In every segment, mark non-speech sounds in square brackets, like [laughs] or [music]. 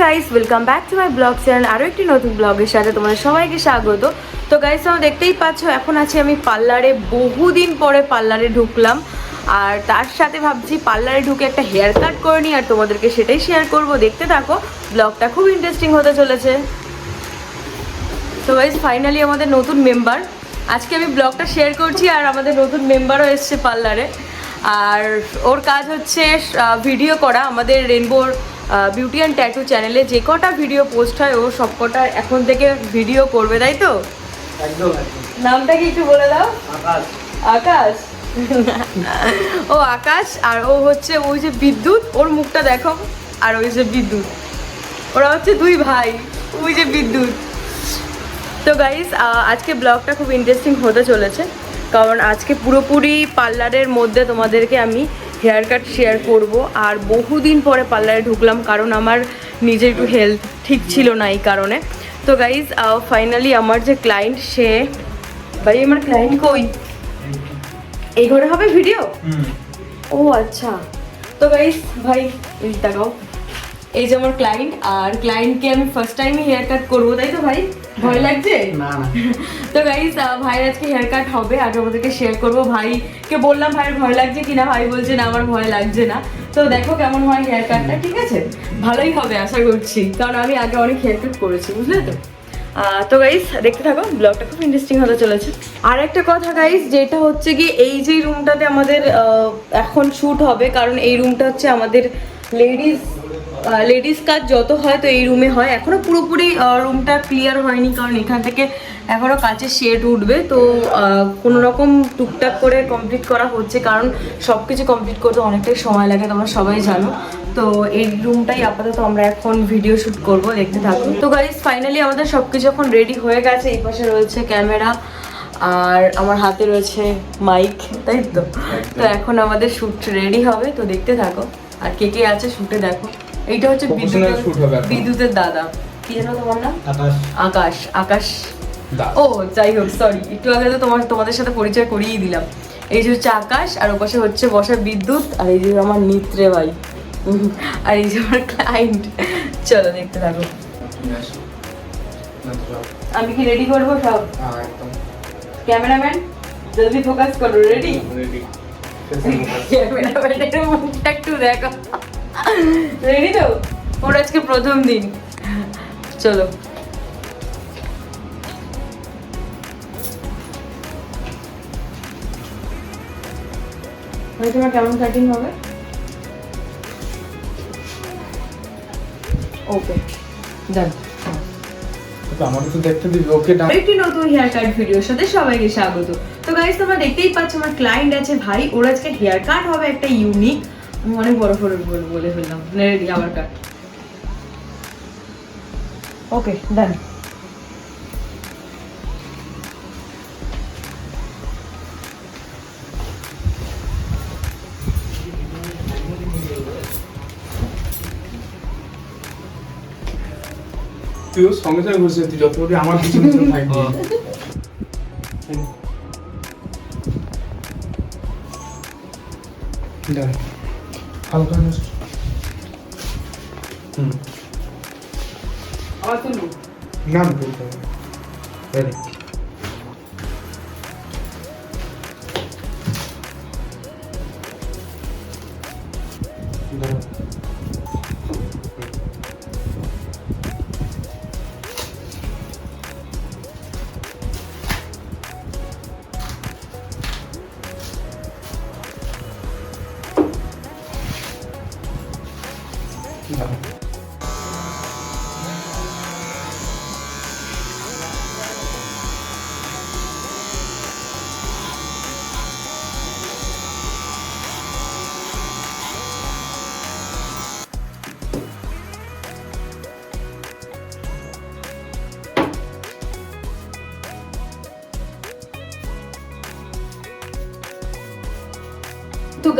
Guys welcome back to my blog channel আরও একটি নতুন ব্লগের সাথে তোমাদের সবাইকে স্বাগত। তো গাইস তোমরা দেখতেই পাচ্ছ, এখন আছি আমি পার্লারে। বহুদিন পরে পার্লারে ঢুকলাম। আর তার সাথে ভাবছি পার্লারে ঢুকে একটা হেয়ার কাট করে নিই, আর তোমাদেরকে সেটাই শেয়ার করব। দেখতে থাকো ব্লগটা খুব ইন্টারেস্টিং হতে চলেছে। তো গাইজ ফাইনালি আমাদের নতুন মেম্বার আজকে আমি ব্লগটা শেয়ার করছি, আর আমাদের নতুন মেম্বারও এসছে পার্লারে। আর ওর কাজ হচ্ছে ভিডিও করা। আমাদের রেনবোর বিউটি অ্যান্ড ট্যাটু চ্যানেলে যে কটা ভিডিও পোস্ট হয় ও সব কটা এখন থেকে ভিডিও করবে তাই তো? নামটা কি একটু বলে দাও? আকাশ। আকাশ। ও আকাশ আর ও হচ্ছে ওই যে বিদ্যুৎ ওর মুখটা দেখো আর ওই যে বিদ্যুৎ। ওরা হচ্ছে দুই ভাই ওই যে বিদ্যুৎ। তো গাইস আজকে ব্লগটা খুব ইন্টারেস্টিং হতে চলেছে কারণ আজকে পুরোপুরি পার্লারের মধ্যে তোমাদেরকে আমি হেয়ার কাট শেয়ার করব। আর বহুদিন পরে পার্লারে ঢুকলাম কারণ আমার নিজের একটু হেলথ ঠিক ছিল না এই কারণে। তো গাইজ ফাইনালি আমার যে ক্লায়েন্ট সে ভাই আমার ক্লায়েন্ট কই? এই ঘরে হবে ভিডিও ও আচ্ছা। তো গাইস ভাই দেখাও। এই যে আমার ক্লায়েন্ট আর ক্লায়েন্টকে আমি ফার্স্ট টাইমই হেয়ার কাট করব তাই তো ভাই? ভয় লাগছে? না। না তো গাইস ভাইয়ের আজকে হেয়ার কাট হবে আর তোমাদেরকে শেয়ার করব। ভাইকে বললাম ভাইয়ের ভয় লাগছে কিনা? ভাই বলছে না আমার ভয় লাগছে না। তো দেখো কেমন হয় হেয়ার কাটটা ঠিক আছে? ভালোই হবে আশা করছি। কারণ আমি আগে অনেক হেয়ার কাট করেছি বুঝলে তো? তো গাইস দেখতে থাকো ব্লগটা খুব ইন্টারেস্টিং হতে চলেছে। আর একটা কথা গাইস যেটা হচ্ছে কি এই যে রুমটাতে আমাদের এখন শ্যুট হবে কারণ এই রুমটা হচ্ছে আমাদের লেডিস লেডিস কাজ যত হয় তো এই রুমে হয়। এখনও পুরোপুরি রুমটা ক্লিয়ার হয়নি, কারণ এখান থেকে এখনও কাচের শেড উঠবে। তো কোনো রকম টুকটাক করে কমপ্লিট করা হচ্ছে, কারণ সব কিছু কমপ্লিট করতে অনেকটাই সময় লাগে, তোমরা সবাই জানো। তো এই রুমটাই আপাতত আমরা এখন ভিডিও শ্যুট করব, দেখতে থাকো। তো গাইজ ফাইনালি আমাদের সব কিছু এখন রেডি হয়ে গেছে। এই পাশে রয়েছে ক্যামেরা আর আমার হাতে রয়েছে মাইক তাই তো? তো এখন আমাদের শ্যুট রেডি হবে, তো দেখতে থাকো। আর কে কে আছে শ্যুটে দেখো। এইটা হচ্ছে বিদ্যুতের বিদ্যুতের দাদা। কি যেন তোমার নাম? আকাশ। আকাশ আকাশ। ও যাই হোক সরি একটু আগে তো তোমার তোমাদের সাথে পরিচয় করিয়ে দিলাম। এই যে হচ্ছে আকাশ আর ওপাশে হচ্ছে বসা বিদ্যুৎ আর এই যে আমার নিত্রে ভাই। [laughs] আর এই যে আমার ক্লায়েন্ট চলো দেখতে থাকো। আমি কি রেডি করব সব? হ্যাঁ, ক্যামেরাম্যান জলদি ফোকাস করো রেডি রেডি ক্যামেরাম্যানের মুখটা একটু দেখো। রেডি তো? ওর আজকে প্রথম দিন। চলো। তোমার কেমন কাটিং হবে? ওকে ডান আমাকে তো দেখতে দিবি ওকে ডান নতুন হেয়ার কাট ভিডিওর সাথে সবাইকে স্বাগত। তো গাইস তোমরা দেখতেই পাচ্ছ আমার ক্লায়েন্ট আছে ভাই ওর আজকে হেয়ার কাট হবে একটা ইউনিক আমি অনেক বড় বড় বলে বলে ফেললাম। রেডি আবার কাট। ওকে ডান তুইও সঙ্গে সঙ্গে ঘুরছিস তুই যত বড় আমার পিছনে পিছনে থাকবি। দাঁড়া। হালকা নাচ। হুম। আবার তুলবো না না বলতে হবে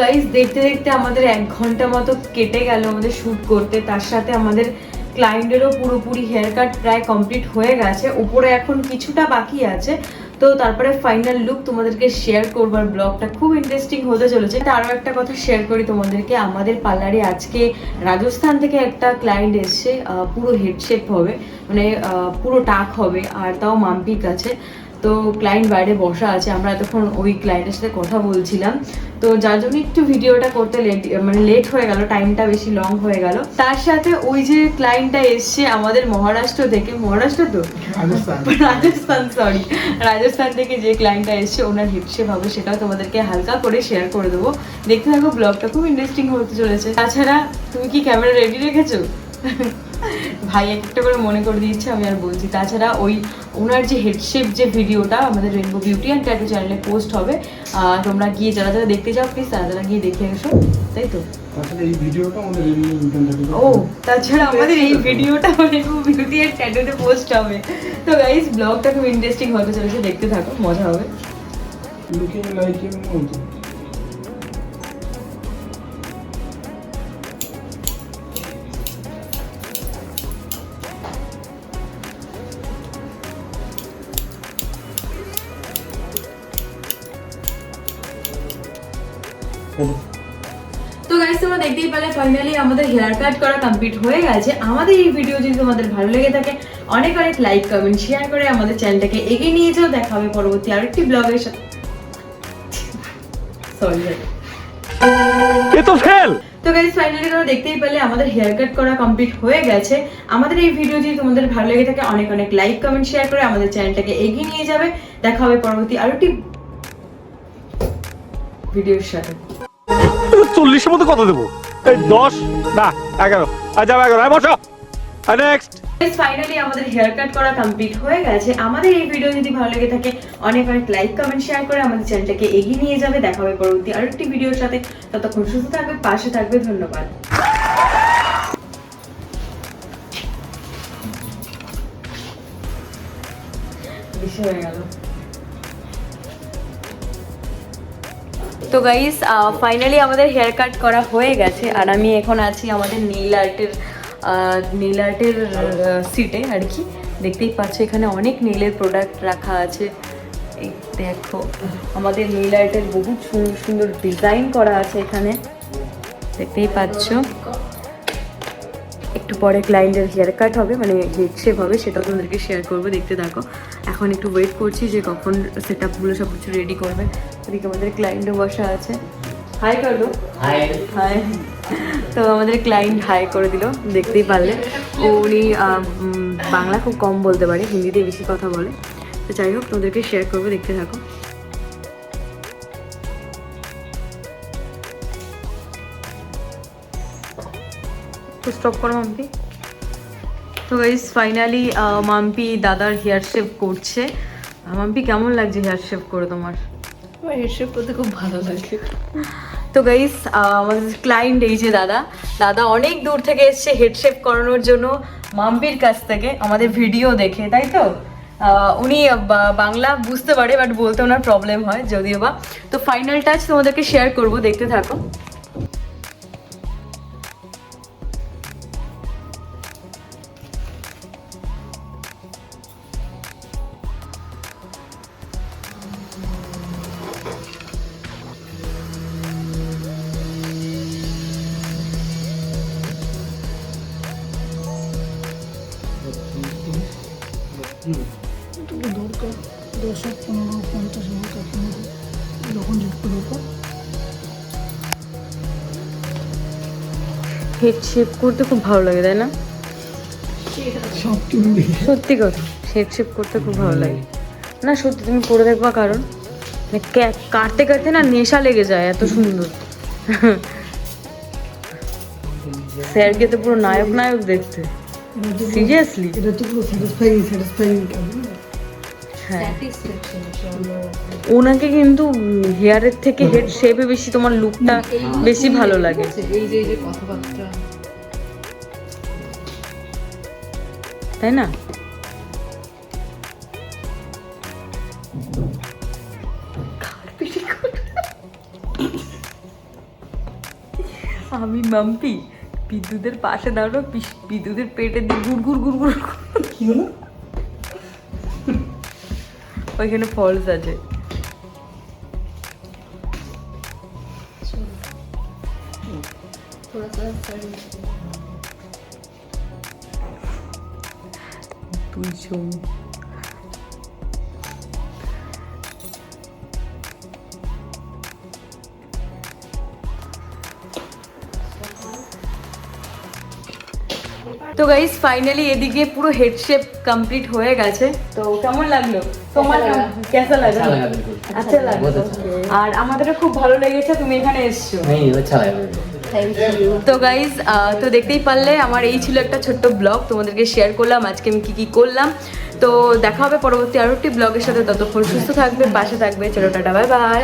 গাইজ দেখতে দেখতে আমাদের এক ঘণ্টা মতো কেটে গেল আমাদের শ্যুট করতে। তার সাথে আমাদের ক্লায়েন্টেরও পুরোপুরি হেয়ার কাট প্রায় কমপ্লিট হয়ে গেছে। উপরে এখন কিছুটা বাকি আছে। তো তারপরে ফাইনাল লুক তোমাদেরকে শেয়ার করবার ব্লগটা খুব ইন্টারেস্টিং হতে চলেছে। আরও একটা কথা শেয়ার করি তোমাদেরকে। আমাদের পার্লারে আজকে রাজস্থান থেকে একটা ক্লায়েন্ট এসছে পুরো হেডশেপ হবে মানে পুরো টাক হবে, আর তাও মাম্পির কাছে তো ক্লায়েন্ট বাইরে বসা আছে আমরা এতক্ষণ ওই ক্লায়েন্টের সাথে কথা বলছিলাম। তো যার জন্য একটু ভিডিওটা করতে লেট মানে লেট হয়ে গেল টাইমটা বেশি লং হয়ে গেল। তার সাথে ওই যে ক্লায়েন্টটা এসছে আমাদের মহারাষ্ট্র থেকে মহারাষ্ট্র তো? রাজস্থান। সরি রাজস্থান থেকে যে ক্লায়েন্টটা এসছে ওনার হিপসে হবে সেটাও তোমাদেরকে হালকা করে শেয়ার করে দেবো। দেখতে থাকো ব্লগটা খুব ইন্টারেস্টিং হতে চলেছে। তাছাড়া তুমি কি ক্যামেরা রেডি রেখেছো? ভাই এক একটা করে মনে করে দিচ্ছে আমি আর বলছি। তাছাড়া ওই ওনার যে হেডশেপ যে ভিডিওটা আমাদের রেনবো বিউটি অ্যান্ড ট্যাটু চ্যানেলে পোস্ট হবে তোমরা গিয়ে যারা যারা দেখতে চাও প্লিজ তারা তারা গিয়ে দেখে এসো তাই তো? এই ভিডিওটা আমাদের ও তাছাড়া আমাদের এই ভিডিওটা রেনবো বিউটি অ্যান্ড ট্যাটুতে পোস্ট হবে। তো গাইস ব্লগটা খুব ইন্টারেস্টিং হতে চলেছে দেখতে থাকো মজা হবে। লুকিং লাইক ফেলি তো গাইস তোমরা দেখতেই পেলে ফাইনালি আমাদের হেয়ার কাট করা কমপ্লিট হয়ে গেছে। আমাদের এই ভিডিও যদি তোমাদের ভালো লেগে থাকে অনেক অনেক লাইক কমেন্ট শেয়ার করে আমাদের চ্যানেলটাকে এগিয়ে নিয়ে যাও। দেখা হবে পরবর্তী আরেকটি ব্লগের সাথে। তো গাইজ ফাইনালি তোমরা দেখতেই পেলে আমাদের হেয়ার কাট করা কমপ্লিট হয়ে গেছে। আমাদের এই ভিডিও যদি তোমাদের ভালো লেগে থাকে অনেক অনেক লাইক কমেন্ট শেয়ার করে আমাদের চ্যানেলটাকে এগিয়ে নিয়ে যাবে। দেখা হবে পরবর্তী আরও একটি ভিডিওর সাথে। চল্লিশের মধ্যে কত দেবো? এই দশ, না, এগারো। আর যাব এগারো। হ্যাঁ বসো। নেক্সট ফাইনালি আমাদের হেয়ার কাট করা কমপ্লিট হয়ে গেছে। আমাদের এই ভিডিও যদি ভালো লেগে থাকে, অনেক অনেক লাইক কমেন্ট শেয়ার করে আমাদের চ্যানেলটাকে এগিয়ে নিয়ে যাবে। দেখা হবে পরবর্তী আরেকটি ভিডিওর সাথে। ততক্ষণ সুস্থ থাকবে, পাশে থাকবে। ধন্যবাদ। বেশি হয়ে গেল। তো গাইস ফাইনালি আমাদের হেয়ার কাট করা হয়ে গেছে, আর আমি এখন আছি আমাদের নীল আর্টের নীল আর্টের সিটে আর কি। দেখতেই পাচ্ছ এখানে অনেক নীলের প্রোডাক্ট রাখা আছে। এই দেখো, আমাদের নীল আর্টের বহু সুন্দর সুন্দর ডিজাইন করা আছে এখানে। দেখতেই পাচ্ছ। একটু পরে ক্লায়েন্টের হেয়ার কাট হবে মানে হেড শেপ হবে সেটা তোমাদেরকে শেয়ার করব দেখতে থাকো। এখন একটু ওয়েট করছি যে কখন সেট আপগুলো সব কিছু রেডি করবে। ওদিকে আমাদের ক্লায়েন্টও বসা আছে। হাই করল হাই তো আমাদের ক্লায়েন্ট হাই করে দিল দেখতেই পারলে। ও উনি বাংলা খুব কম বলতে পারে হিন্দিতে বেশি কথা বলে। তো যাই হোক তোমাদেরকে শেয়ার করব দেখতে থাকো। তো স্টপ করো মাম্পি তো গাইস ফাইনালি মাম্পি দাদার হেয়ার শেভ করছে। মাম্পি কেমন লাগছে হেয়ার শেভ করে তোমার? আমার হেডশেপ করতে খুব ভালো লাগে। তো গাইস আমাদের ক্লায়েন্ট এই যে দাদা। দাদা অনেক দূর থেকে এসছে হেড শেপ করানোর জন্য মাম্পির কাছ থেকে। আমাদের ভিডিও দেখে তাই তো? উনি বাংলা বুঝতে পারে বাট বলতে ওনার প্রবলেম হয় যদিও বা। তো ফাইনাল টাচ তোমাদেরকে শেয়ার করব দেখতে থাকো। এটুকু দরকার দশ পনেরো পঞ্চাশ হোক আপনার যখন যেটুকু দরকার। হেড শেপ করতে খুব ভালো লাগে তাই না? সত্যি কথা হেড শেপ করতে খুব ভালো লাগে। না সত্যি তুমি করে দেখবা কারণ মানে কাটতে কাটতে না নেশা লেগে যায় এত সুন্দর। স্যারকে তো পুরো নায়ক নায়ক দেখতে। সিরিয়াসলি এটা তো পুরো স্যাটিসফাইং স্যাটিসফাইং হ্যাঁ। ওনাকে কিন্তু হেয়ারের থেকে হেড শেপে বেশি তোমার লুকটা বেশি ভালো লাগে। এই যে এই যে কথাবার্তা। তাই না? আমি মাম্পি। বিদ্যুতের পাশে দাঁড়ানো বিদ্যুতের পেটে দিয়ে গুড় গুড় গুড় গুড় কি হলো? ওইখানে ফলস আছে। দুইজন তো গাইস ফাইনালি এদিকে পুরো হেড শেপ কমপ্লিট হয়ে গেছে। তো কেমন লাগল? তোমার কেমন লাগল? আচ্ছা লাগল। আর আমাদেরও খুব ভালো লেগেছে তুমি এখানে এসছো। তো গাইজ তো দেখতেই পারলে আমার এই ছিল একটা ছোট্ট ব্লগ তোমাদেরকে শেয়ার করলাম আজকে আমি কী কী করলাম। তো দেখা হবে পরবর্তী আরও একটি ব্লগের সাথে ততক্ষণ সুস্থ থাকবে পাশে থাকবে চলো টাটা বাই বাই